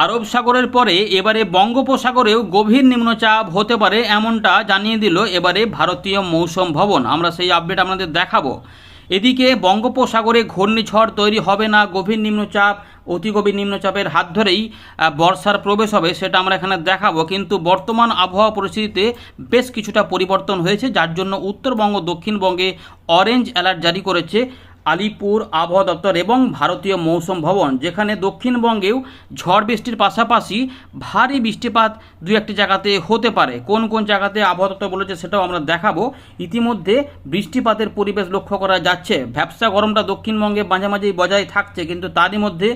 আরব সাগরের পরে এবারে বঙ্গোপসাগরেও গভীর নিম্নচাপ হতে পারে এমনটা জানিয়ে দিল এবারে ভারতীয় মৌসুম ভবন। আমরা সেই আপডেট আপনাদের দেখাবো। এদিকে বঙ্গোপসাগরে ঘূর্ণিঝড় তৈরি হবে না, গভীর নিম্নচাপ, অতি গভীর নিম্নচাপের হাত ধরেই বর্ষার প্রবেশ হবে সেটা আমরা এখানে দেখাবো। কিন্তু বর্তমান আবহাওয়া পরিস্থিতিতে বেশ কিছুটা পরিবর্তন হয়েছে, যার জন্য উত্তরবঙ্গ, দক্ষিণবঙ্গে অরেঞ্জ অ্যালার্ট জারি করেছে। আলিপুর আবহাওয়া দপ্তর এবং ভারতীয় মৌসুম ভবন, যেখানে দক্ষিণবঙ্গেও ঝড় বৃষ্টির পাশাপাশি ভারী বৃষ্টিপাত দু একটি জায়গাতে হতে পারে। কোন কোন জায়গাতে আবহাওয়া দপ্তর বলেছে সেটাও আমরা দেখাবো। ইতিমধ্যে বৃষ্টিপাতের পরিবেশ লক্ষ্য করা যাচ্ছে। ভ্যাবসা গরমটা দক্ষিণবঙ্গে মাঝে মাঝেই বজায় থাকছে, কিন্তু তারই মধ্যে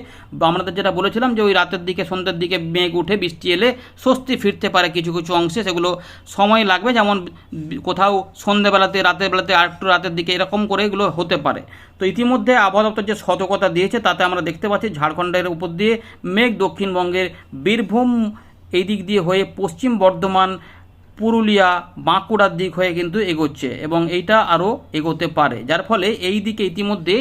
আমাদের যেটা বলেছিলাম যে ওই রাতের দিকে, সন্ধ্যের দিকে মেঘ উঠে বৃষ্টি এলে স্বস্তি ফিরতে পারে কিছু কিছু অংশে। সেগুলো সময় লাগবে, যেমন কোথাও সন্ধ্যেবেলাতে, রাতের বেলাতে, আর একটু রাতের দিকে এরকম করে এগুলো হতে পারে। তো ইতিমধ্যে আবহাওয়া দপ্তর যে সতর্কতা দিয়েছে, তাতে আমরা দেখতে পাচ্ছি ঝাড়খণ্ডের উপর দিয়ে মেঘ দক্ষিণবঙ্গের বীরভূম এই দিক দিয়ে হয়ে পশ্চিম বর্ধমান, পুরুলিয়া, বাঁকুড়ার দিক হয়ে কিন্তু এগোচ্ছে এবং এইটা আরও এগোতে পারে। যার ফলে এই দিকে ইতিমধ্যে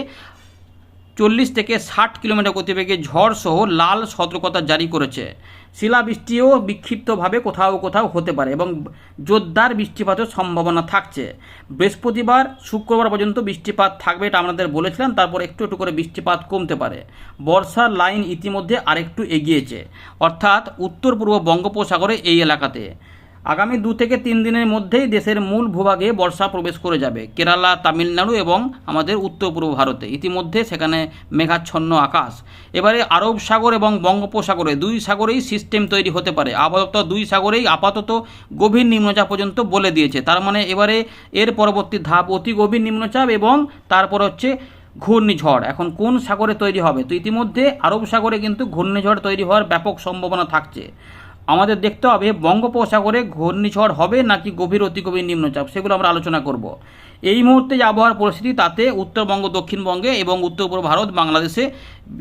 চল্লিশ থেকে ষাট কিলোমিটার গতিবেগে ঝড় সহ লাল সতর্কতা জারি করেছে। শিলাবৃষ্টিও বিক্ষিপ্তভাবে কোথাও কোথাও হতে পারে এবং জোরদার বৃষ্টিপাতের সম্ভাবনা থাকছে। বৃহস্পতিবার, শুক্রবার পর্যন্ত বৃষ্টিপাত থাকবে এটা আমাদের বলেছিলাম, তারপর একটু একটু করে বৃষ্টিপাত কমতে পারে। বর্ষার লাইন ইতিমধ্যে আরেকটু এগিয়েছে। অর্থাৎ উত্তর পূর্ব বঙ্গোপসাগরে এই এলাকাতে। আগামী দু থেকে তিন দিনের মধ্যেই দেশের মূল ভূভাগে বর্ষা প্রবেশ করে যাবে। কেরালা, তামিলনাড়ু এবং আমাদের উত্তর পূর্ব ভারতে। ইতিমধ্যে সেখানে মেঘাচ্ছন্ন আকাশ। এবারে আরব সাগর এবং বঙ্গোপসাগরে দুই সাগরেই সিস্টেম তৈরি হতে পারে। আপাতত দুই সাগরেই আপাতত গভীর নিম্নচাপ পর্যন্ত বলে দিয়েছে। তার মানে এবারে এর পরবর্তী ধাপ অতি গভীর নিম্নচাপ এবং তারপর হচ্ছে ঘূর্ণিঝড়। এখন কোন সাগরে তৈরি হবে? তো ইতিমধ্যে আরব সাগরে কিন্তু ঘূর্ণিঝড় তৈরি হওয়ার ব্যাপক সম্ভাবনা থাকছে। আমাদের দেখতে হবে বঙ্গোপসাগরে ঘূর্ণিঝড় হবে নাকি গভীর অতি গভীর নিম্নচাপ, সেগুলো আমরা আলোচনা করব। এই মুহূর্তে যে আবহাওয়ার পরিস্থিতি তাতে উত্তরবঙ্গ, দক্ষিণবঙ্গে এবং উত্তর পূর্ব ভারত, বাংলাদেশে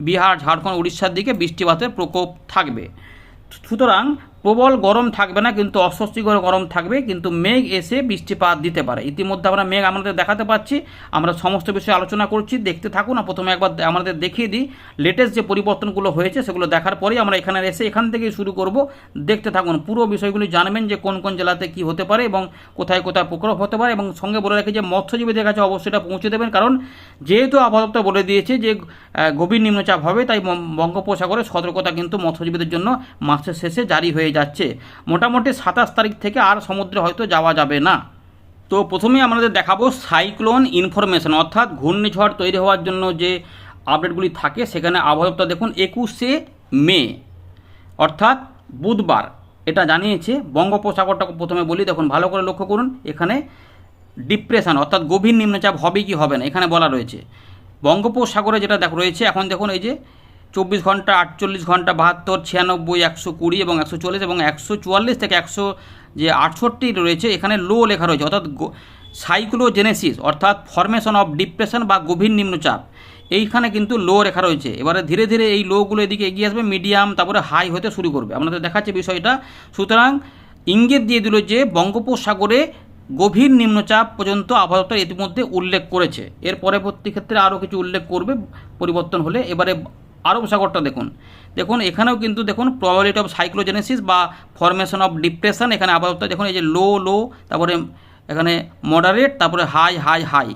বিহার, ঝাড়খণ্ড, উড়িষ্যার দিকে বৃষ্টিপাতের প্রকোপ থাকবে। সুতরাং প্রবল গরম থাকবে না, কিন্তু অস্বস্তিকর গরম থাকবে, কিন্তু মেঘ এসে বৃষ্টিপাত দিতে পারে। ইতিমধ্যে আমরা মেঘ আমাদের দেখাতে পাচ্ছি। আমরা সমস্ত বিষয়ে আলোচনা করছি। দেখতে থাকুন প্রথমে একবার আমাদের দেখিয়ে দিই। লেটেস্ট যে পরিবর্তনগুলো হয়েছে, সেগুলো দেখার পরেই আমরা এখানে এসে এখান থেকেই শুরু করব। দেখতে থাকুন, পুরো বিষয়গুলি জানবেন যে কোন কোন জেলাতে কি হতে পারে এবং কোথায় কোথায় প্রকোপ হতে পারে এবং সঙ্গে বলে রাখি যে মৎস্যজীবীদের কাছে অবশ্যই এটা পৌঁছে দেবেন। কারণ যেহেতু আবহাওয়া বলে দিয়েছে যে গভীর নিম্নচাপ হবে, তাই বঙ্গ- বঙ্গোপসাগরে সতর্কতা কিন্তু মৎস্যজীবীদের জন্য মাসের শেষে জারি হয়ে যাচ্ছে। মোটামুটি সাতাশ তারিখ থেকে আর সমুদ্রে হয়তো যাওয়া যাবে না। তো প্রথমেই আমাদের দেখাবো সাইক্লোন ইনফরমেশন, অর্থাৎ ঘূর্ণিঝড় তৈরি হওয়ার জন্য যে আপডেটগুলি থাকে, সেখানে আবহাওয়া দেখুন, একুশে মে, অর্থাৎ বুধবার। এটা জানিয়েছে বঙ্গোপসাগরটা প্রথমে বলি, দেখুন, ভালো করে লক্ষ্য করুন, এখানে ডিপ্রেশন, অর্থাৎ গভীর নিম্নচাপ হবে কি হবে না, এখানে বলা রয়েছে। বঙ্গোপসাগরে যেটা দেখ, রয়েছে, এখন দেখুন, এই যে চব্বিশ ঘণ্টা আটচল্লিশ ঘণ্টা বাহাত্তর, ছিয়ানব্বই, একশো কুড়ি এবং একশো চল্লিশ এবং একশো চুয়াল্লিশ থেকে একশো যে আটষট্টি রয়েছে, এখানে লো লেখা রয়েছে, অর্থাৎ সাইক্লোজেনেসিস অর্থাৎ ফরমেশন অফ ডিপ্রেশন বা গভীর নিম্নচাপ। এইখানে কিন্তু লো রেখা রয়েছে। এবারে ধীরে ধীরে এই লোগুলো এদিকে এগিয়ে আসবে মিডিয়াম তারপরে হাই হতে শুরু করবে। আপনাদের দেখাচ্ছে বিষয়টা। সুতরাং ইঙ্গিত দিয়ে দিল যে বঙ্গোপসাগরে গভীর নিম্নচাপ পর্যন্ত আবহাওয়া ইতিমধ্যে উল্লেখ করেছে। এর পরবর্তী ক্ষেত্রে আরও কিছু উল্লেখ করবে, পরিবর্তন হলে। এবারে আরব সাগরটা দেখুন। দেখুন, এখানেও কিন্তু দেখুন প্রবাবিলিটি অফ সাইক্লোজেনেসিস বা ফরমেশন অফ ডিপ্রেশন এখানে আপাতত দেখুন, এই যে লো লো তারপরে এখানে মডারেট তারপরে হাই হাই হাই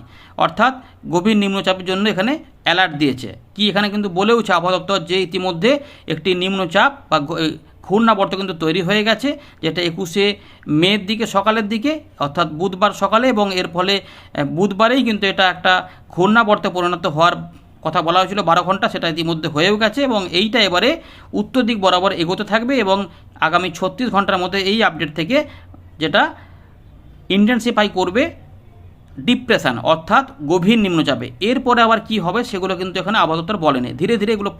অর্থাৎ গভীর নিম্নচাপের জন্য এখানে অ্যালার্ট দিয়েছে। কি এখানে কিন্তু বলেওছে আবহাওয়া দপ্তর যে ইতিমধ্যে একটি নিম্নচাপ বা ঘূর্ণাবর্ত কিন্তু তৈরি হয়ে গেছে, যেটা একুশে মের দিকে, সকালের দিকে, অর্থাৎ বুধবার সকালে এবং এর ফলে বুধবারেই কিন্তু এটা একটা ঘূর্ণাবর্তে পরিণত হওয়ার কথা বলা হয়েছিল বারো ঘণ্টা, সেটা ইতিমধ্যে হয়েও গেছে এবং এইটা এবারে উত্তর দিক বরাবর এগোতে থাকবে এবং আগামী ছত্রিশ ঘণ্টার মধ্যে এই আপডেট থেকে যেটা ইন্টেন্সিফাই করবে ডিপ্রেশন অর্থাৎ গভীর নিম্নচাপে। এরপরে আবার কি হবে সেগুলো কিন্তু এখানে আপাতত বলেনি ধীরে ধীরে এগুলো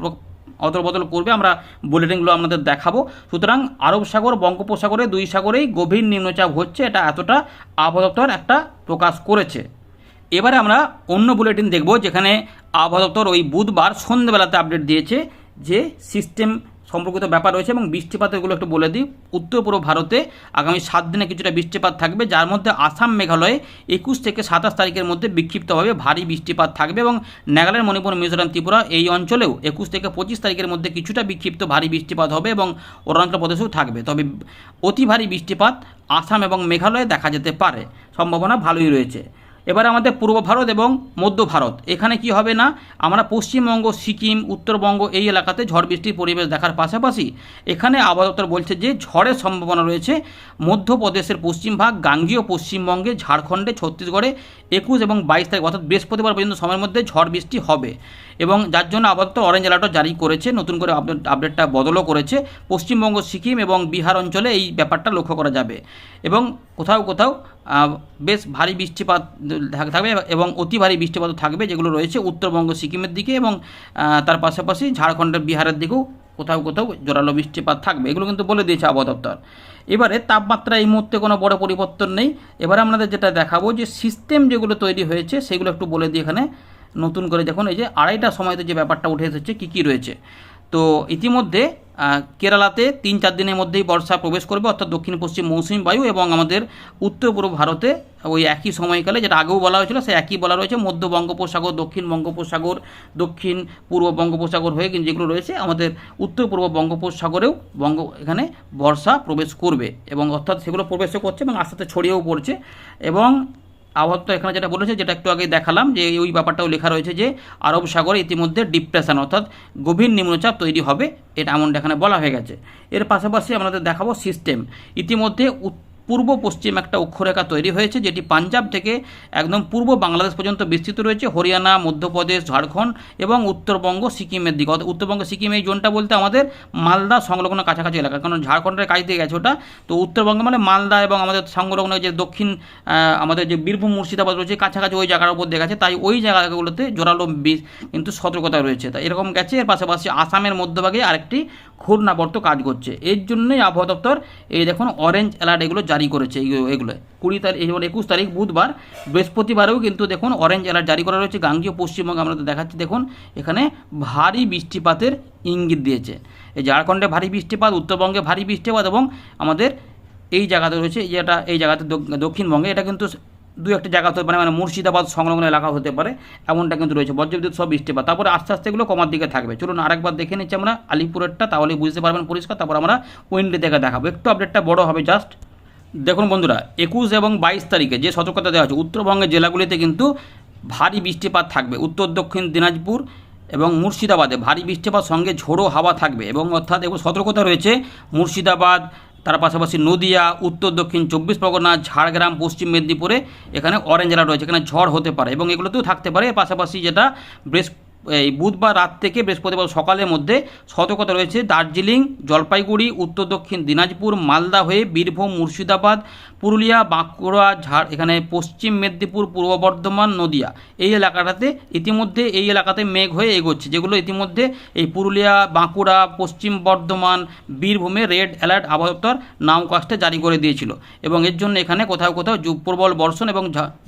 অদল বদল করবে, আমরা বুলেটিনগুলো আপনাদের দেখাবো। সুতরাং আরব সাগর, বঙ্গোপসাগরে, দুই সাগরেই গভীর নিম্নচাপ হচ্ছে, এটা এতটা দপ্তর একটা প্রকাশ করেছে। এবারে আমরা অন্য বুলেটিন দেখব, যেখানে আবহাওয়া দপ্তর ওই বুধবার সন্ধ্যেবেলাতে আপডেট দিয়েছে যে সিস্টেম সম্পর্কিত ব্যাপার রয়েছে এবং বৃষ্টিপাতেরগুলো একটু বলে দিই। উত্তর পূর্ব ভারতে আগামী সাত দিনে কিছুটা বৃষ্টিপাত থাকবে, যার মধ্যে আসাম, মেঘালয়ে একুশ থেকে সাতাশ তারিখের মধ্যে বিক্ষিপ্তভাবে ভারী বৃষ্টিপাত থাকবে এবং নাগাল্যান্ড, মণিপুর, মিজোরাম, ত্রিপুরা এই অঞ্চলেও একুশ থেকে পঁচিশ তারিখের মধ্যে কিছুটা বিক্ষিপ্ত ভারী বৃষ্টিপাত হবে এবং অরুণাচল প্রদেশেও থাকবে। তবে অতি ভারী বৃষ্টিপাত আসাম এবং মেঘালয়ে দেখা যেতে পারে। সম্ভাবনা ভালোই রয়েছে। এবার আমাদের পূর্ব ভারত এবং মধ্য ভারত। এখানে কি হবে না? আমরা পশ্চিমবঙ্গ, সিকিম, উত্তরবঙ্গ এই এলাকাতে ঝড় বৃষ্টির পরিবেশ দেখার পাশাপাশি এখানে আবহাওয়া বলছে যে ঝড়ের সম্ভাবনা রয়েছে মধ্যপ্রদেশের পশ্চিম ভাগ, গাঙ্গীয় পশ্চিমবঙ্গে, ঝাড়খণ্ডে, ছত্তিশগড়ে একুশ এবং বাইশ তারিখ, অর্থাৎ বৃহস্পতিবার পর্যন্ত সময়ের মধ্যে ঝড় বৃষ্টি হবে। এবং যার জন্য আপাতত অরেঞ্জ অ্যালার্টও জারি করেছে, নতুন করে আপডেট আপডেটটা বদলও করেছে। পশ্চিমবঙ্গ, সিকিম এবং বিহার অঞ্চলে এই ব্যাপারটা লক্ষ্য করা যাবে। এবং কোথাও কোথাও বেশ ভারী বৃষ্টিপাত থাক- থাকবে এবং অতি ভারী বৃষ্টিপাতও থাকবে যেগুলো রয়েছে উত্তরবঙ্গ, সিকিমের দিকে এবং তার পাশাপাশি ঝাড়খণ্ডের বিহারের দিকেও কোথাও কোথাও জোরালো বৃষ্টিপাত থাকবে। এগুলো কিন্তু বলে দিয়েছে আবহাওয়া দপ্তর। এবারে তাপমাত্রা এই মুহূর্তে কোনো বড় পরিবর্তন নেই। এবারে আপনাদের যেটা দেখাবো যে সিস্টেম যেগুলো তৈরি হয়েছে সেগুলো একটু বলে দিই এখানে। নতুন করে দেখুন, এই যে আড়াইটা সময়তে যে ব্যাপারটা উঠে এসেছে, কী কী রয়েছে? তো ইতিমধ্যে কেরালাতে তিন চার দিনের মধ্যেই বর্ষা প্রবেশ করবে, অর্থাৎ দক্ষিণ পশ্চিম মৌসুমী বায়ু এবং আমাদের উত্তর পূর্ব ভারতে ওই একই সময়কালে, যেটা আগেও বলা হয়েছিল সে একই বলা রয়েছে, মধ্য বঙ্গোপসাগর, দক্ষিণ বঙ্গোপসাগর, দক্ষিণ পূর্ব বঙ্গোপসাগর হয়ে কিন্তু যেগুলো রয়েছে, আমাদের উত্তর পূর্ব বঙ্গোপসাগরেও বঙ্গ, এখানে বর্ষা প্রবেশ করবে এবং অর্থাৎ সেগুলো প্রবেশও করছে এবং আস্তে আস্তে ছড়িয়েও পড়ছে এবং আবহাওয়া তো এখানে যেটা বলেছে, যেটা একটু আগে দেখালাম, যে ওই ব্যাপারটাও লেখা রয়েছে যে আরব সাগরে ইতিমধ্যে ডিপ্রেশন অর্থাৎ গভীর নিম্নচাপ তৈরি হবে, এটা এমনটা এখানে বলা হয়ে গেছে। এর পাশাপাশি আমাদের দেখাবো সিস্টেম ইতিমধ্যে উত- পূর্ব পশ্চিম একটা অক্ষরেখা তৈরি হয়েছে, যেটি পাঞ্জাব থেকে একদম পূর্ব বাংলাদেশ পর্যন্ত বিস্তৃত রয়েছে। হরিয়ানা, মধ্যপ্রদেশ, ঝাড়খণ্ড এবং উত্তরবঙ্গ, সিকিমের দিকে। অর্থাৎ উত্তরবঙ্গ, সিকিম এই জোনটা বলতে আমাদের মালদা সংলগ্ন কাছাকাছি এলাকা। কারণ ঝাড়খণ্ডের কাছ দিয়ে গেছে ওটা। তো উত্তরবঙ্গ মানে মালদা এবং আমাদের সংলগ্ন যে দক্ষিণ আমাদের যে বীরভূম, মুর্শিদাবাদ রয়েছে, কাছাকাছি ওই জায়গার উপর গেছে। তাই ওই জায়গাগুলোতে জোরালো বীজ কিন্তু সতর্কতা রয়েছে। তাই এরকম গেছে। এর পাশাপাশি আসামের মধ্যভাগে আরেকটি ঘূর্ণাবর্ত কাজ করছে। এর জন্যই আবহাওয়া দপ্তর এই দেখুন অরেঞ্জ অ্যালার্ট এগুলো জারি করেছে এইগুলো এগুলো। কুড়ি তারিখ একুশ তারিখ, বুধবার, বৃহস্পতিবারেও কিন্তু দেখুন অরেঞ্জ অ্যালার্ট জারি করা রয়েছে। গাঙ্গীয় পশ্চিমবঙ্গে আমরা দেখাচ্ছি, দেখুন, এখানে ভারী বৃষ্টিপাতের ইঙ্গিত দিয়েছে। এই ঝাড়খণ্ডে ভারী বৃষ্টিপাত, উত্তরবঙ্গে ভারী বৃষ্টিপাত এবং আমাদের এই জায়গাতে রয়েছে যেটা এই জায়গাতে দক্ষিণবঙ্গে, এটা কিন্তু দু একটা জায়গা হতে পারে মানে মুর্শিদাবাদ সংলগ্ন এলাকা হতে পারে, এমনটা কিন্তু রয়েছে, বজ্রবিদ্যুৎ সব বৃষ্টিপাত। তারপরে আস্তে আস্তে এগুলো কমার দিকে থাকবে। চলুন আরেকবার দেখে নিচ্ছি আমরা আলিপুরেরটা তাহলে বুঝতে পারবেন পরিষ্কার। তারপর আমরা উইন্ডে থেকে দেখাবো। একটু আপডেটটা বড় হবে জাস্ট দেখুন বন্ধুরা, একুশ এবং বাইশ তারিখে যে সতর্কতা দেওয়া হচ্ছে উত্তরবঙ্গের জেলাগুলিতে কিন্তু ভারী বৃষ্টিপাত থাকবে। উত্তর, দক্ষিণ দিনাজপুর এবং মুর্শিদাবাদে ভারী বৃষ্টিপাত সঙ্গে ঝোড়ো হাওয়া থাকবে এবং অর্থাৎ এগুলো সতর্কতা রয়েছে। মুর্শিদাবাদ, তার পাশাপাশি নদিয়া, উত্তর, দক্ষিণ চব্বিশ পরগনা, ঝাড়গ্রাম, পশ্চিম মেদিনীপুরে এখানে অরেঞ্জ অ্যালার্ট রয়েছে। এখানে ঝড় হতে পারে এবং এগুলোতেও থাকতে পারে। পাশাপাশি যেটা বৃহস্প এই বুধবার রাত থেকে বৃহস্পতিবার সকালের মধ্যে সতর্কতা রয়েছে। দার্জিলিং, জলপাইগুড়ি, উত্তর দক্ষিণ দিনাজপুর, মালদা হয়ে বীরভূম, মুর্শিদাবাদ, পুরুলিয়া, বাঁকুড়া, ঝাড়, এখানে পশ্চিম মেদিনীপুর, পূর্ব বর্ধমান, নদিয়া। এই এলাকাটাতে ইতিমধ্যে, এই এলাকাতে মেঘ হয়ে এগোচ্ছে, যেগুলো ইতিমধ্যে এই পুরুলিয়া, বাঁকুড়া, পশ্চিম বর্ধমান, বীরভূমে রেড অ্যালার্ট আবহাওয়া নামকাস্টে জারি করে দিয়েছিল। এবং এর জন্য এখানে কোথাও কোথাও প্রবল বর্ষণ এবং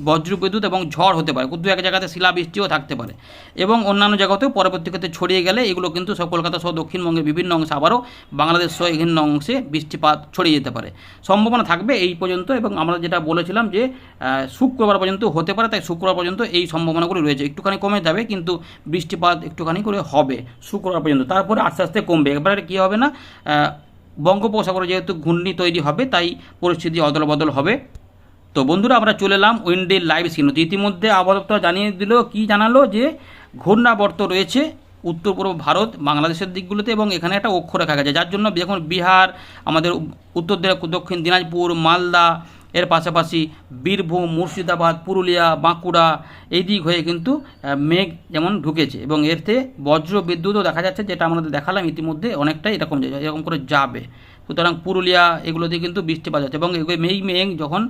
বজ্রবিদ্যুৎ এবং ঝড় হতে পারে। দু এক জায়গাতে শিলাবৃষ্টিও থাকতে পারে। এবং অন্যান্য জায়গাতেও পরবর্তী ক্ষেত্রে ছড়িয়ে গেলে এগুলো কিন্তু সব কলকাতা সহ দক্ষিণবঙ্গের বিভিন্ন অংশে আবারও বাংলাদেশ সহ বিভিন্ন অংশে বৃষ্টিপাত ছড়িয়ে যেতে পারে। সম্ভাবনা থাকবে এই পর্যন্ত এবং আমরা যেটা বলেছিলাম যে শুক্রবার পর্যন্ত হতে পারে, তাই শুক্রবার পর্যন্ত এই সম্ভাবনাগুলো রয়েছে। একটুখানি কমে যাবে কিন্তু বৃষ্টিপাত একটুখানি করে হবে শুক্রবার পর্যন্ত। তারপরে আস্তে আস্তে কমবে। এবারে কী হবে না বঙ্গোপসাগরে যেহেতু ঘূর্ণি তৈরি হবে, তাই পরিস্থিতি অদল বদল হবে। তো বন্ধুরা, আমরা চলে এলাম উইন্ডের লাইভ স্ক্রিন। ইতিমধ্যে আবহাওয়া জানিয়ে দিল, কি জানালো যে ঘূর্ণাবর্ত রয়েছে উত্তর পূর্ব ভারত, বাংলাদেশের দিকগুলোতে এবং এখানে একটা অক্ষ রাখা গেছে, যার জন্য যখন বিহার, আমাদের উত্তর দক্ষিণ দিনাজপুর, মালদা, এর পাশাপাশি বীরভূম, মুর্শিদাবাদ, পুরুলিয়া, বাঁকুড়া এই দিক হয়ে কিন্তু মেঘ যেমন ঢুকেছে এবং এরতে বজ্র বিদ্যুৎও দেখা যাচ্ছে, যেটা আমাদের দেখালাম, ইতিমধ্যে অনেকটাই এরকম এরকম করে যাবে। সুতরাং পুরুলিয়া এগুলোতে কিন্তু বৃষ্টিপাত হচ্ছে এবং এগুলো মেঘ মেঘ যখন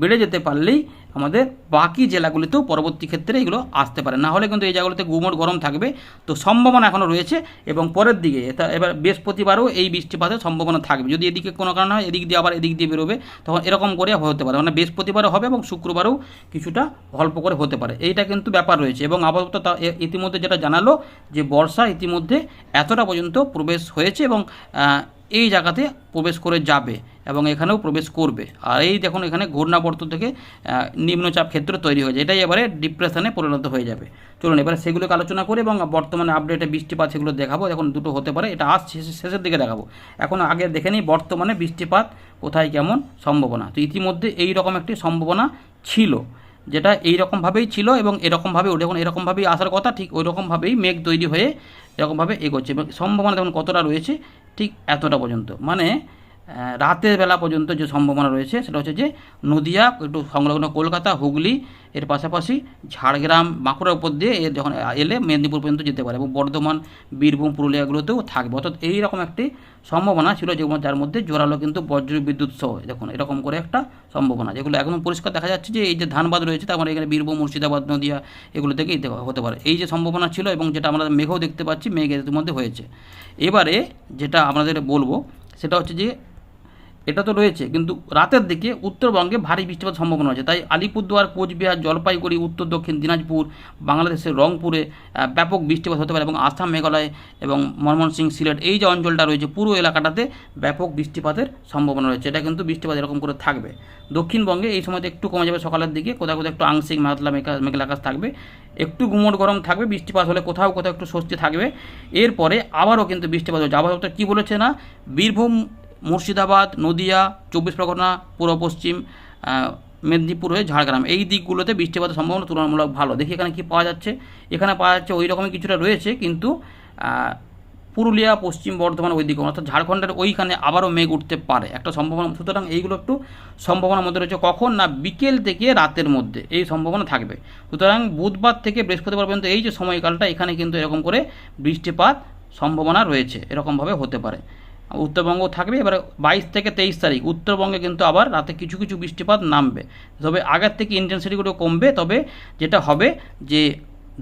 বেড়ে যেতে পারলেই আমাদের বাকি জেলাগুলিতেও পরবর্তী ক্ষেত্রে এগুলো আসতে পারে। না হলে কিন্তু এই জায়গাগুলোতে গুমোট গরম থাকবে। তো সম্ভাবনা এখনও রয়েছে এবং পরের দিকে এবার বৃহস্পতিবারও এই বৃষ্টিপাতের সম্ভাবনা থাকবে। যদি এদিকে কোনো কারণে হয়, এদিক দিয়ে আবার এদিক দিয়ে বেরোবে, তখন এরকম করে হতে পারে। মানে বৃহস্পতিবারও হবে এবং শুক্রবারও কিছুটা অল্প করে হতে পারে। এইটা কিন্তু ব্যাপার রয়েছে এবং আপাতত তা ইতিমধ্যে যেটা জানালো যে বর্ষা ইতিমধ্যে এতটা পর্যন্ত প্রবেশ হয়েছে এবং এই জায়গাতে প্রবেশ করে যাবে এবং এখানেও প্রবেশ করবে। আর এই দেখুন, এখানে ঘূর্ণাবর্ত থেকে নিম্নচাপ ক্ষেত্র তৈরি হয়েছে। এটাই এবারে ডিপ্রেশনে পরিণত হয়ে যাবে। চলুন, এবারে সেগুলোকে আলোচনা করি এবং বর্তমানে আপডেটে বৃষ্টিপাত সেগুলো দেখাবো। এখন দুটো হতে পারে। এটা আজ শেষে- শেষের দিকে দেখাবো। এখন আগে দেখে নিই বর্তমানে বৃষ্টিপাত কোথায় কেমন সম্ভাবনা। তো ইতিমধ্যে এই রকম একটি সম্ভাবনা ছিল, যেটা এই রকমভাবেই ছিল এবং এরকমভাবে দেখুন, এরকমভাবেই আসার কথা, ঠিক ওই রকমভাবেই মেঘ তৈরি হয়ে এরকমভাবে এগোচ্ছে। এবং সম্ভাবনা দেখুন কতটা রয়েছে। ঠিক এতটা পর্যন্ত। মানে রাতের বেলা পর্যন্ত যে সম্ভাবনা রয়েছে সেটা হচ্ছে যে নদিয়া, একটু সংলগ্ন কলকাতা, হুগলি, এর পাশাপাশি ঝাড়গ্রাম, বাঁকুড়ার উপর দিয়ে এর যখন এলে মেদিনীপুর পর্যন্ত যেতে পারে এবং বর্ধমান, বীরভূম, পুরুলিয়াগুলোতেও থাকবে। অর্থাৎ এইরকম একটি সম্ভাবনা ছিল যে যার মধ্যে জোরালো কিন্তু বজ্র বিদ্যুৎ সহ দেখুন, এরকম করে একটা সম্ভাবনা। যেগুলো একদম পরিষ্কার দেখা যাচ্ছে যে এই যে ধানবাদ রয়েছে, তার মানে এখানে বীরভূম, মুর্শিদাবাদ, নদিয়া এগুলো থেকেই হতে পারে। এই যে সম্ভাবনা ছিল এবং যেটা আমরা মেঘও দেখতে পাচ্ছি, মেঘ এর মধ্যে হয়েছে। এবারে যেটা আপনাদের বলব, সেটা হচ্ছে যে এটা তো রয়েছে, কিন্তু রাতের দিকে উত্তরবঙ্গে ভারী বৃষ্টিপাত সম্ভাবনা আছে তাই আলিপুরদুয়ার, কোচবিহার, জলপাইগুড়ি, উত্তর দক্ষিণ দিনাজপুর, বাংলাদেশের রংপুরে ব্যাপক বৃষ্টিপাত হতে পারে এবং আসাম, মেঘালয় এবং ময়মনসিংহ সিলেট, এই যে অঞ্চলটা রয়েছে, পুরো এলাকাটাতে ব্যাপক বৃষ্টিপাতের সম্ভাবনা রয়েছে। এটা কিন্তু বৃষ্টিপাত এরকম করে থাকবে। দক্ষিণবঙ্গে এই সময়তে একটু কমে যাবে সকালের দিকে কোথাও কোথাও একটু আংশিক মেঘা মেঘলা আকাশ থাকবে। একটু গুমোট গরম থাকবে, বৃষ্টিপাত হলে কোথাও কোথাও একটু স্বস্তি থাকবে। এরপরে আবারও কিন্তু বৃষ্টিপাত হচ্ছে। আবহাওয়া কী বলেছে না? বীরভূম মুর্শিদাবাদ, নদিয়া, চব্বিশ পরগনা, পূর্ব পশ্চিম মেদিনীপুর হয়ে ঝাড়গ্রাম। এই দিকগুলোতে বৃষ্টিপাতের সম্ভাবনা তুলনামূলক ভালো। দেখি এখানে কি পাওয়া যাচ্ছে। এখানে পাওয়া যাচ্ছে ওই রকমই কিছুটা রয়েছে, কিন্তু পুরুলিয়া, পশ্চিম বর্ধমান ওই দিকে। অর্থাৎ ঝাড়খণ্ডের ওইখানে আবারও মেঘ উঠতে পারে। একটা সম্ভাবনা, সুতরাং এইগুলো একটু সম্ভাবনার মধ্যে রয়েছে। কখন না বিকেল থেকে রাতের মধ্যে এই সম্ভাবনা থাকবে। সুতরাং বুধবার থেকে বৃহস্পতিবার পর্যন্ত এই যে সময়কালটা, এখানে কিন্তু এরকম করে বৃষ্টিপাত সম্ভাবনা রয়েছে। এরকমভাবে হতে পারে। উত্তরবঙ্গ থাকবে, এবার বাইশ থেকে তেইশ তারিখ। উত্তরবঙ্গে কিন্তু আবার রাতে কিছু কিছু বৃষ্টিপাত নামবে। তবে আগের থেকে ইন্টেন্সিটিগুলো কমবে, তবে যেটা হবে যে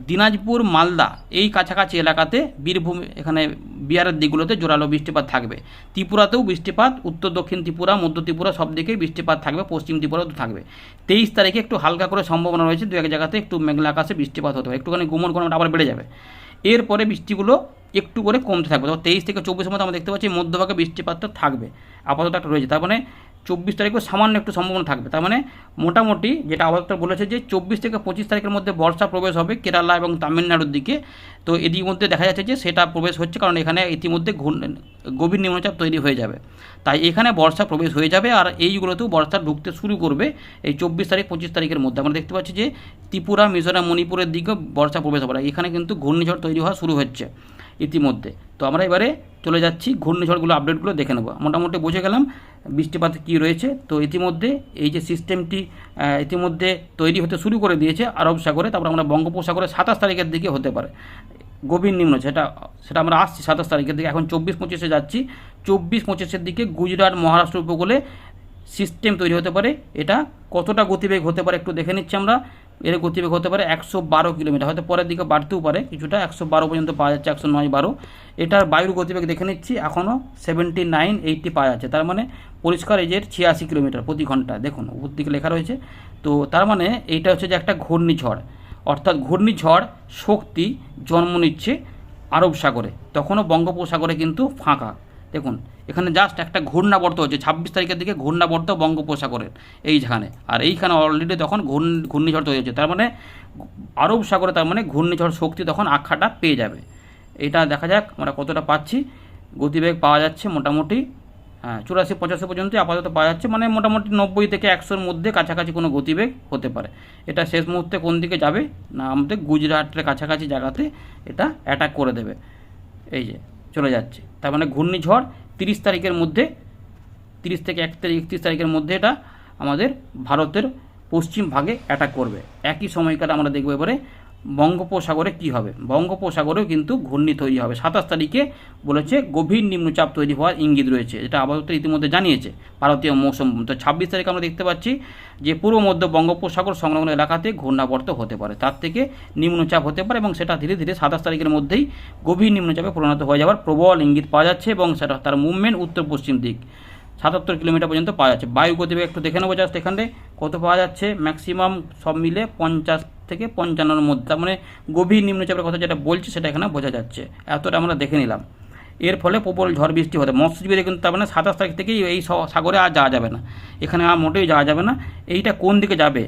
দিনাজপুর, মালদা এই কাছাকাছি এলাকাতে বীরভূম, এখানে বিহারের দিকগুলোতে জোরালো বৃষ্টিপাত থাকবে। ত্রিপুরাতেও বৃষ্টিপাত, উত্তর, দক্ষিণ ত্রিপুরা, মধ্য ত্রিপুরা সব দিকেই বৃষ্টিপাত থাকবে, পশ্চিম ত্রিপুরাতেও থাকবে। তেইশ তারিখে একটু হালকা করে সম্ভাবনা রয়েছে দু এক জায়গাতে একটু মেঘলা আকাশে বৃষ্টিপাত হতে পারে। একটুখানি গুমন গরমটা আবার বেড়ে যাবে। এরপরে বৃষ্টিগুলো একটু করে কমতে থাকবে। তবে তেইশ থেকে চব্বিশের মধ্যে আমরা দেখতে পাচ্ছি মধ্যভাগে বৃষ্টিপাতটা থাকবে, আপাতত একটা রয়েছে। তার মানে চব্বিশ তারিখেও সামান্য একটু সম্ভাবনা থাকবে। তার মানে মোটামুটি যেটা আবহাওয়া বলেছে যে চব্বিশ থেকে পঁচিশ তারিখের মধ্যে বর্ষা প্রবেশ হবে কেরালা এবং তামিলনাড়ুর দিকে। তো এদিক মধ্যে দেখা যাচ্ছে যে সেটা প্রবেশ হচ্ছে কারণ এখানে ইতিমধ্যে গভীর নিম্নচাপ তৈরি হয়ে যাবে। তাই এখানে বর্ষা প্রবেশ হয়ে যাবে আর এইগুলোতেও বর্ষা ঢুকতে শুরু করবে এই চব্বিশ তারিখ, পঁচিশ তারিখের মধ্যে। আমরা দেখতে পাচ্ছি যে ত্রিপুরা, মিজোরাম, মণিপুরের দিকেও বর্ষা প্রবেশ হবে। এখানে কিন্তু ঘূর্ণিঝড় তৈরি হওয়া শুরু হচ্ছে। ইতিমধ্যে। তো আমরা এবারে চলে যাচ্ছি, ঘূর্ণিঝড়গুলো আপডেটগুলো দেখে নেব। মোটামুটি বুঝে গেলাম বৃষ্টিপাত কী রয়েছে। তো ইতিমধ্যে এই যে সিস্টেমটি ইতিমধ্যে তৈরি হতে শুরু করে দিয়েছে আরব সাগরে। তারপর আমরা বঙ্গোপসাগরে সাতাশ তারিখের দিকে হতে পারে। গভীর নিম্ন, সেটা সেটা আমরা আসছি সাতাশ তারিখের দিকে। এখন চব্বিশ পঁচিশে যাচ্ছি। চব্বিশ পঁচিশের দিকে গুজরাট, মহারাষ্ট্র উপকূলে সিস্টেম তৈরি হতে পারে। এটা কতটা গতিবেগ হতে পারে একটু দেখে নিচ্ছি আমরা। এর গতিবেগ হতে পারে একশো বারো কিলোমিটার। হয়তো পরের দিকে বাড়তেও পারে, কিছুটা একশো বারো পর্যন্ত পাওয়া যাচ্ছে, একশো নয় বারো। এটার বায়ুর গতিবেগ দেখে নিচ্ছি এখনও সেভেন্টি নাইন, এইটটি পাওয়া যাচ্ছে। তার মানে পরিষ্কার যে ছিয়াশি কিলোমিটার প্রতি ঘণ্টা, দেখুন, উপর দিকে লেখা রয়েছে। তো তার মানে এইটা হচ্ছে যে একটা ঘূর্ণিঝড়। অর্থাৎ ঘূর্ণিঝড় শক্তি জন্ম নিচ্ছে আরব সাগরে। তখনও বঙ্গোপসাগরে কিন্তু ফাঁকা। দেখুন, এখানে জাস্ট একটা ঘূর্ণাবর্ত হচ্ছে, ছাব্বিশ তারিখের দিকে ঘূর্ণাবর্ত বঙ্গোপসাগরের এইখানে আর এইখানে অলরেডি তখন ঘূর্ণ, ঘূর্ণিঝড় তৈরি হচ্ছে, তার মানে আরব সাগরে তার মানে ঘূর্ণিঝড় শক্তি তখন আখ্যাটা পেয়ে যাবে। এটা দেখা যাক আমরা কতটা পাচ্ছি। গতিবেগ পাওয়া যাচ্ছে মোটামুটি হ্যাঁ চুরাশি পঁচাশি পর্যন্ত আপাতত পাওয়া যাচ্ছে মানে মোটামুটি নব্বই থেকে একশোর মধ্যে কাছাকাছি কোনো গতিবেগ হতে পারে। এটা শেষ মুহূর্তে কোন দিকে যাবে? না, আমাদের গুজরাটের কাছাকাছি জায়গাতে এটা অ্যাটাক করে দেবে। এই যে, চলে যাচ্ছে। তার মানে ঘূর্ণিঝড় তিরিশ তারিখের মধ্যে, তিরিশ থেকে এক তারিখ, একত্রিশ তারিখের মধ্যে এটা আমাদের ভারতের পশ্চিম ভাগে অ্যাটাক করবে। একই সময়কালে আমরা দেখব এবারে বঙ্গোপসাগরে কি হবে? বঙ্গোপসাগরেও কিন্তু ঘূর্ণি তৈরি হবে। সাতাশ তারিখে বলেছে গভীর নিম্নচাপ তৈরি হওয়ার ইঙ্গিত রয়েছে এটা আপাতত ইতিমধ্যে জানিয়েছে ভারতীয় মৌসুম। তো ছাব্বিশ তারিখে আমরা দেখতে পাচ্ছি যে পূর্ব মধ্য বঙ্গোপসাগর সংলগ্ন এলাকাতে ঘূর্ণাবর্ত হতে পারে। তার থেকে নিম্নচাপ হতে পারে এবং সেটা ধীরে ধীরে সাতাশ তারিখের মধ্যেই গভীর নিম্নচাপে পরিণত হয়ে যাওয়ার প্রবল ইঙ্গিত পাওয়া যাচ্ছে এবং সেটা তার মুভমেন্ট উত্তর পশ্চিম দিক সাতাত্তর কিলোমিটার পর্যন্ত পাওয়া যাচ্ছে। বায়ু গতিবেগ একটু দেখে নেব জাস্ট এখানে। কত পাওয়া যাচ্ছে? ম্যাক্সিমাম সব মিলে পঞ্চাশ থেকে পঞ্চান্নর মধ্যে, তার মানে গভীর নিম্নচাপের কথা যেটা বলছি সেটা এখানে বোঝা যাচ্ছে। এতটা আমরা দেখে নিলাম। এর ফলে প্রবল ঝড় বৃষ্টি হতে, মৎস্যজীবীদের কিন্তু তার মানে সাতাশ তারিখ থেকেই এই সাগরে আর যাওয়া যাবে না। এখানে আর মোটেই যাওয়া যাবে না। এইটা কোন দিকে যাবে,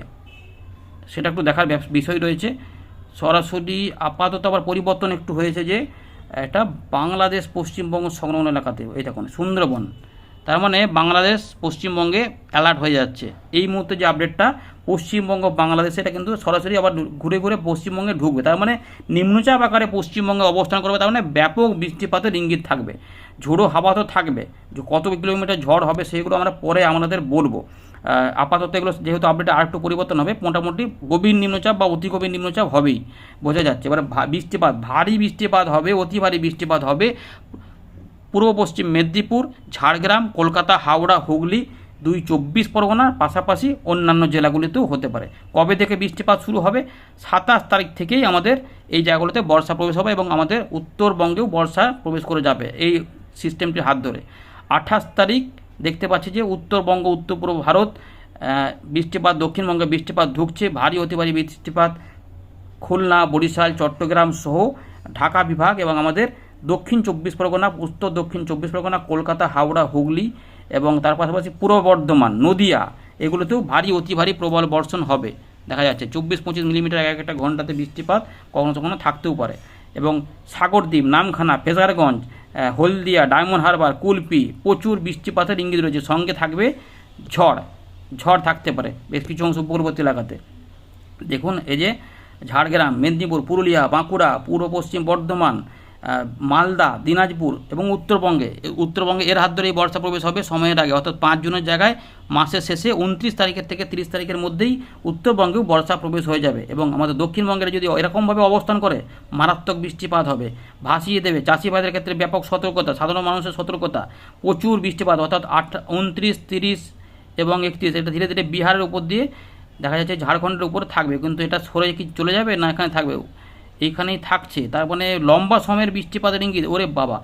সেটা একটু দেখার বিষয় রয়েছে। সরাসরি আপাতত আবার পরিবর্তন একটু হয়েছে যে এটা বাংলাদেশ পশ্চিমবঙ্গ সংলগ্ন এলাকাতে, এই দেখুন, সুন্দরবন। তার মানে বাংলাদেশ পশ্চিমবঙ্গে অ্যালার্ট হয়ে যাচ্ছে। এই মুহূর্তে যে আপডেটটা পশ্চিমবঙ্গ, বাংলাদেশ এটা কিন্তু সরাসরি আবার ঘুরে ঘুরে পশ্চিমবঙ্গে ঢুকবে। তার মানে নিম্নচাপ আকারে পশ্চিমবঙ্গে অবস্থান করবে, তার মানে ব্যাপক বৃষ্টিপাতের ইঙ্গিত থাকবে, ঝোড়ো হাওয়া তো থাকবে, যে কত কিলোমিটার ঝড় হবে সেগুলো আমরা পরে আমাদের বলব। আপাতত এগুলো যেহেতু আপডেটে আরেকটু পরিবর্তন হবে, মোটামুটি গভীর নিম্নচাপ বা অতি গভীর নিম্নচাপ হবেই, বোঝা যাচ্ছে। এবার বৃষ্টিপাত, ভারী বৃষ্টিপাত হবে, অতি ভারী বৃষ্টিপাত হবে, পূর্ব পশ্চিম মেদিনীপুর, ঝাড়গ্রাম, কলকাতা, হাওড়া, হুগলি দুই চব্বিশ পরগনার পাশাপাশি অন্যান্য জেলাগুলিতেও হতে পারে। কবে থেকে বৃষ্টিপাত শুরু হবে? সাতাশ তারিখ থেকেই আমাদের এই জায়গাগুলোতে বর্ষা প্রবেশ হবে এবং আমাদের উত্তরবঙ্গেও বর্ষা প্রবেশ করে যাবে এই সিস্টেমটির হাত ধরে। আঠাশ তারিখ দেখতে পাচ্ছি যে উত্তরবঙ্গ, উত্তর পূর্ব ভারত বৃষ্টিপাত, দক্ষিণবঙ্গে বৃষ্টিপাত ঢুকছে। ভারী অতি ভারী বৃষ্টিপাত খুলনা, বরিশাল, চট্টগ্রাম সহ ঢাকা বিভাগ এবং আমাদের দক্ষিণ চব্বিশ পরগনা, উত্তর দক্ষিণ চব্বিশ পরগনা, কলকাতা, হাওড়া, হুগলি এবং তার পাশাপাশি পূর্ব বর্ধমান, নদিয়া, এগুলোতেও ভারী, অতি ভারী প্রবল বর্ষণ হবে। দেখা যাচ্ছে চব্বিশ পঁচিশ মিলিমিটার এক একটা ঘন্টাতে বৃষ্টিপাত কখনো কখনো থাকতেও পারে। এবং সাগরদ্বীপ, নামখানা, ফেজারগঞ্জ হলদিয়া, ডায়মন্ড হারবার, কুলপি, প্রচুর বৃষ্টিপাতের ইঙ্গিত রয়েছে। সঙ্গে থাকবে ঝড়। ঝড় থাকতে পারে বেশ কিছু অংশ উপকূলবর্তী এলাকাতে। দেখুন, এই যে ঝাড়গ্রাম, মেদিনীপুর, পুরুলিয়া, বাঁকুড়া পূর্ব পশ্চিম বর্ধমান মালদা, দিনাজপুর এবং উত্তরবঙ্গে। উত্তরবঙ্গে এর হাত ধরেই বর্ষা প্রবেশ হবে সময়ের আগে। অর্থাৎ পাঁচ জুনের জায়গায় মাসের শেষে উনত্রিশ তারিখের থেকে তিরিশ তারিখের মধ্যেই উত্তরবঙ্গেও বর্ষা প্রবেশ হয়ে যাবে এবং আমাদের দক্ষিণবঙ্গের যদি এরকমভাবে অবস্থান করে, মারাত্মক বৃষ্টিপাত হবে। ভাসিয়ে দেবে। চাষিবাদের ক্ষেত্রে ব্যাপক সতর্কতা, সাধারণ মানুষের সতর্কতা, প্রচুর বৃষ্টিপাত। অর্থাৎ আট উনত্রিশ, তিরিশ এবং একত্রিশ, এটা ধীরে ধীরে বিহারের উপর দিয়ে দেখা যাচ্ছে ঝাড়খণ্ডের উপর থাকবে। কিন্তু এটা সরে কি চলে যাবে? না এখানে থাকবে এইখানেই থাকছে। তার মানে লম্বা সময়ের বৃষ্টিপাতের ইঙ্গিত। ওরে বাবা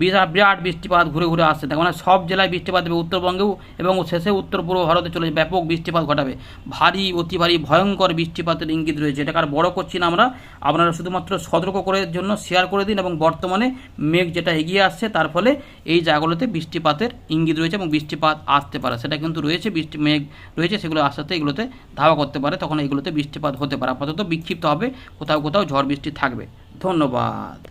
বিরাট বিরাট বৃষ্টিপাত ঘুরে ঘুরে আসছে। তার মানে সব জেলায় বৃষ্টিপাত দেবে উত্তরবঙ্গেও এবং শেষে উত্তর পূর্ব ভারতে চলে ব্যাপক বৃষ্টিপাত ঘটাবে। ভারী, অতি ভারী, ভয়ঙ্কর বৃষ্টিপাতের ইঙ্গিত রয়েছে। এটাকে আর বড় করছি না আমরা, আপনারা শুধুমাত্র সতর্ক করে জন্য শেয়ার করে দিন এবং বর্তমানে মেঘ যেটা এগিয়ে আসছে, তার ফলে এই জায়গাগুলোতে বৃষ্টিপাতের ইঙ্গিত রয়েছে এবং বৃষ্টিপাত আসতে পারে। সেটা কিন্তু রয়েছে, বৃষ্টি, মেঘ রয়েছে, সেগুলো আস্তে আস্তে এগুলোতে ধাওয়া করতে পারে। তখন এগুলোতে বৃষ্টিপাত হতে পারে। আপাতত বিক্ষিপ্ত হবে। কোথাও কোথাও ঝড় বৃষ্টি থাকবে। ধন্যবাদ।